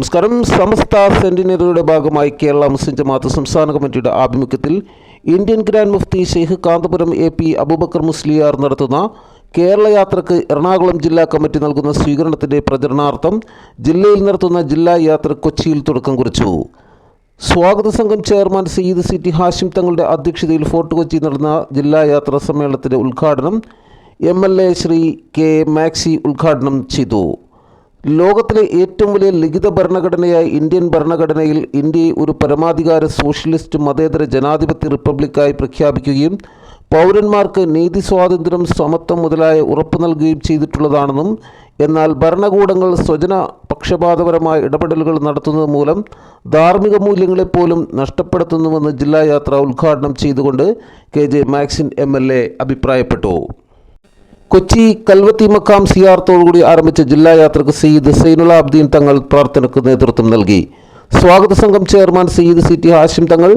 നമസ്കാരം. സമസ്ത സെന്റിനറിയുടെ ഭാഗമായി കേരള മുസ്ലിം ജമാഅത്ത് സംസ്ഥാന കമ്മിറ്റിയുടെ ആഭിമുഖ്യത്തിൽ Indian grand Mufti Sheikh Kanthapuram A P Aboobacker Musliyar നടത്തുന്ന കേരള യാത്രയ്ക്ക് എറണാകുളം ജില്ലാ കമ്മിറ്റി നൽകുന്ന സ്വീകരണത്തിന്റെ പ്രചരണാർത്ഥം ജില്ലയിൽ നടത്തുന്ന ജില്ലാ യാത്ര കൊച്ചിയിൽ തുടക്കം കുറിച്ചു. സ്വാഗത സംഘം chairman Sayyid C T Hashim തങ്ങളുടെ അധ്യക്ഷതയിൽ ഫോർട്ട് കൊച്ചി നടന്ന ജില്ലാ യാത്രാ സമ്മേളനത്തിന്റെ ഉദ്ഘാടനം M L A Shri K Maxi ഉദ്ഘാടനം ചെയ്തു. ലോകത്തിലെ ഏറ്റവും വലിയ ലിഖിത ഭരണഘടനയായ ഇന്ത്യൻ ഭരണഘടനയിൽ ഇന്ത്യയെ ഒരു പരമാധികാര സോഷ്യലിസ്റ്റ് മതേതര ജനാധിപത്യ റിപ്പബ്ലിക്കായി പ്രഖ്യാപിക്കുകയും പൗരന്മാർക്ക് നീതി സ്വാതന്ത്ര്യം സമത്വം മുതലായ ഉറപ്പു നൽകുകയും ചെയ്തിട്ടുള്ളതാണെന്നും എന്നാൽ ഭരണകൂടങ്ങൾ സ്വജന പക്ഷപാതപരമായ ഇടപെടലുകൾ നടത്തുന്നത് മൂലം ധാർമ്മിക മൂല്യങ്ങളെപ്പോലും നഷ്ടപ്പെടുത്തുന്നുവെന്ന് ജില്ലാ യാത്ര ഉദ്ഘാടനം ചെയ്തുകൊണ്ട് കെ ജെ മാക്സിൻ എം എൽ എ അഭിപ്രായപ്പെട്ടു. കൊച്ചി കൽവത്തി മക്കാം സിയാർത്തോടുകൂടി ആരംഭിച്ച ജില്ലാ യാത്രയ്ക്ക് സയ്യിദ് സൈനുൽ അബ്ദീൻ തങ്ങൾ പ്രാർത്ഥനയ്ക്ക് നേതൃത്വം നൽകി. സ്വാഗത സംഘം chairman Sayyid C T Hashim Thangal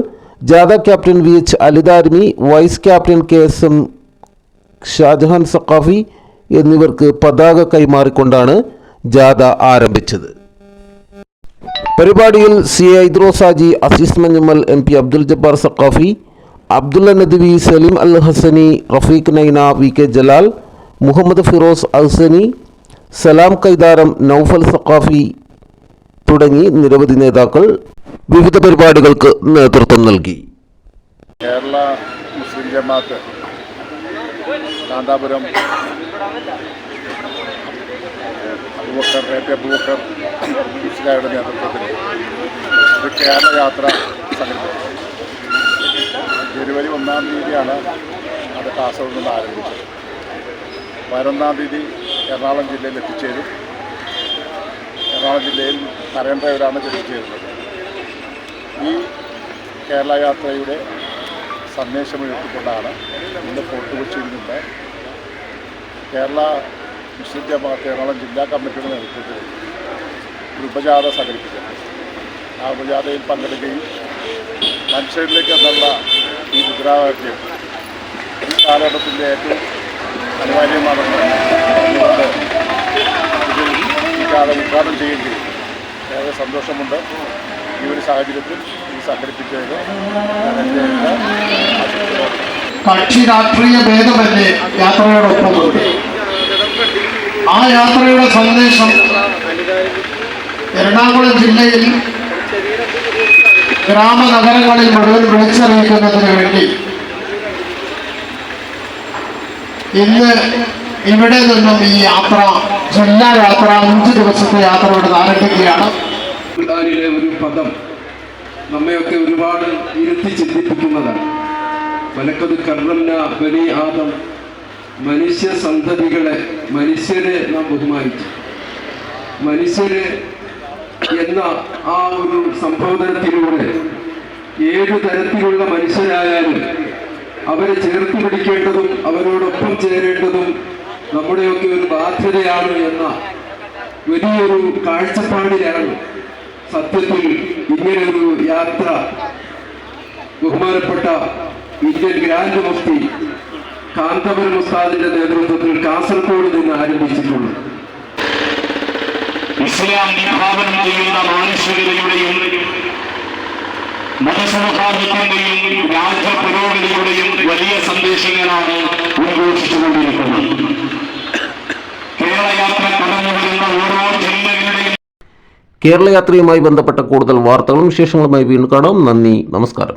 ജാഥ captain V H Alidarimi vice captain K S M Shahjahan Saqafi എന്നിവർക്ക് പതാക കൈമാറിക്കൊണ്ടാണ് ജാഥ ആരംഭിച്ചത്. പരിപാടിയിൽ C A Idrosaji Aziz Manjammal M P Abdul Jabbar Saqafi Abdulla Nadvi Saleem Al Hasani Rafeeq Naina V K Jalal Muhammad Firoz Ahsani Salam Kaitharam Noufal Saqafi തുടങ്ങി നിരവധി നേതാക്കൾ വിവിധ പരിപാടികൾക്ക് നേതൃത്വം നൽകി. കേരള മുസ്ലിം ജമാഅത്ത് കാന്താപുരം അബുബക്കർ എ അബൂബക്കർ നേതൃത്വത്തിൽ ഒരു കേരള യാത്ര സംഘടിപ്പിച്ചു ജനുവരി ഒന്നാം തീയതിയാണ് അത് കാസർഗോഡ് നിന്ന് ആരംഭിച്ചത്. പതിനൊന്നാം തീയതി എറണാകുളം ജില്ലയിൽ എത്തിച്ചേരും. എറണാകുളം ജില്ലയിൽ നരേന്ദ്ര ഡ്രൈവറാണ് ഈ കേരള യാത്രയുടെ സന്ദേശം ഉയർത്തിക്കൊണ്ടാണ് ഇന്ന് ഫോർട്ട് കൊച്ചിയിൽ കേരള മുസ്ലിം ജമാഅത്ത് എറണാകുളം ജില്ലാ കമ്മിറ്റിയുടെ നേതൃത്വത്തിൽ ഒരു ഉപജാഥ സംഘടിപ്പിക്കുന്നത്. ആ ഉപജാഥയിൽ പങ്കെടുക്കുകയും മനുഷ്യരിലേക്ക് എന്നുള്ള ഈ മുദ്രാവാക്യം ഈ കാലഘട്ടത്തിന്റെ ഏറ്റവും അനിവാര്യമാണെന്ന് പറഞ്ഞുകൊണ്ട് ഇത് ഉദ്ഘാടനം ചെയ്യുകയും ചെയ്യും ഏറെ സന്തോഷമുണ്ട് ഈ ഒരു സാഹചര്യത്തിൽ ഈ സംഘടിപ്പിക്കുന്നത് കക്ഷി രാഷ്ട്രീയ ഭേദമല്ലേ യാത്രയോടൊപ്പമുണ്ട് ആ യാത്രയുടെ സന്ദേശം എറണാകുളം ജില്ലയിൽ ഗ്രാമനഗരങ്ങളിൽ മുഴുവൻ വിളിച്ചറിയിക്കുന്നതിന് വേണ്ടി ഇന്ന് ഇവിടെ നിന്നും ഈ യാത്ര ജില്ലാ യാത്ര അഞ്ച് ദിവസത്തെ യാത്ര ഇവിടെ ആരംഭിക്കുകയാണ്. ഒരു പദം നമ്മയൊക്കെ ഒരുപാട് ഇരുത്തി ചിന്തിപ്പിക്കുന്നതാണ്. വലക്കത് കർണംന ബനി ആദം മനുഷ്യ സന്തതികളെ മനുഷ്യരെ നാം ബഹുമാനിച്ചു. മനുഷ്യരെ എന്ന ആ ഒരു സംബോധനത്തിലൂടെ ഏതു തരത്തിലുള്ള മനുഷ്യരായാലും അവരെ ചേർത്ത് പിടിക്കേണ്ടതും അവരോടൊപ്പം ചേരേണ്ടതും നമ്മുടെയൊക്കെ ഒരു ബാധ്യതയാണ് എന്ന വലിയൊരു കാഴ്ചപ്പാടിലാണ് സത്യത്തിൽ ഇങ്ങനെയൊരു യാത്ര ബഹുമാനപ്പെട്ട ഇന്ത്യൻ ഗ്രാൻഡ് മുഫ്തി കാന്തപുരം ഉസ്താദിന്റെ നേതൃത്വത്തിൽ കാസർഗോഡ് നിന്ന് ആരംഭിച്ചിട്ടുള്ളത്. ഇസ്ലാം വിഭാവനം ചെയ്യുന്ന മാനുഷികതയുടെയും മതസൗഹാർദ്ദത്തിന്റെയും രാജ്യ പുരോഗതിയുടെയും വലിയ സന്ദേശങ്ങളാണ് ഉദ്ഘോഷിച്ചുകൊണ്ടിരിക്കുന്നത്. കേരളയാത്ര കടന്നു വരുന്ന ഓരോ ജില്ലകളുടെയും കേരളയാത്രയുമായി ബന്ധപ്പെട്ട കൂടുതൽ വാർത്തകളും വിശേഷങ്ങളുമായി വീണ്ടും കാണാം. നന്ദി നമസ്കാരം.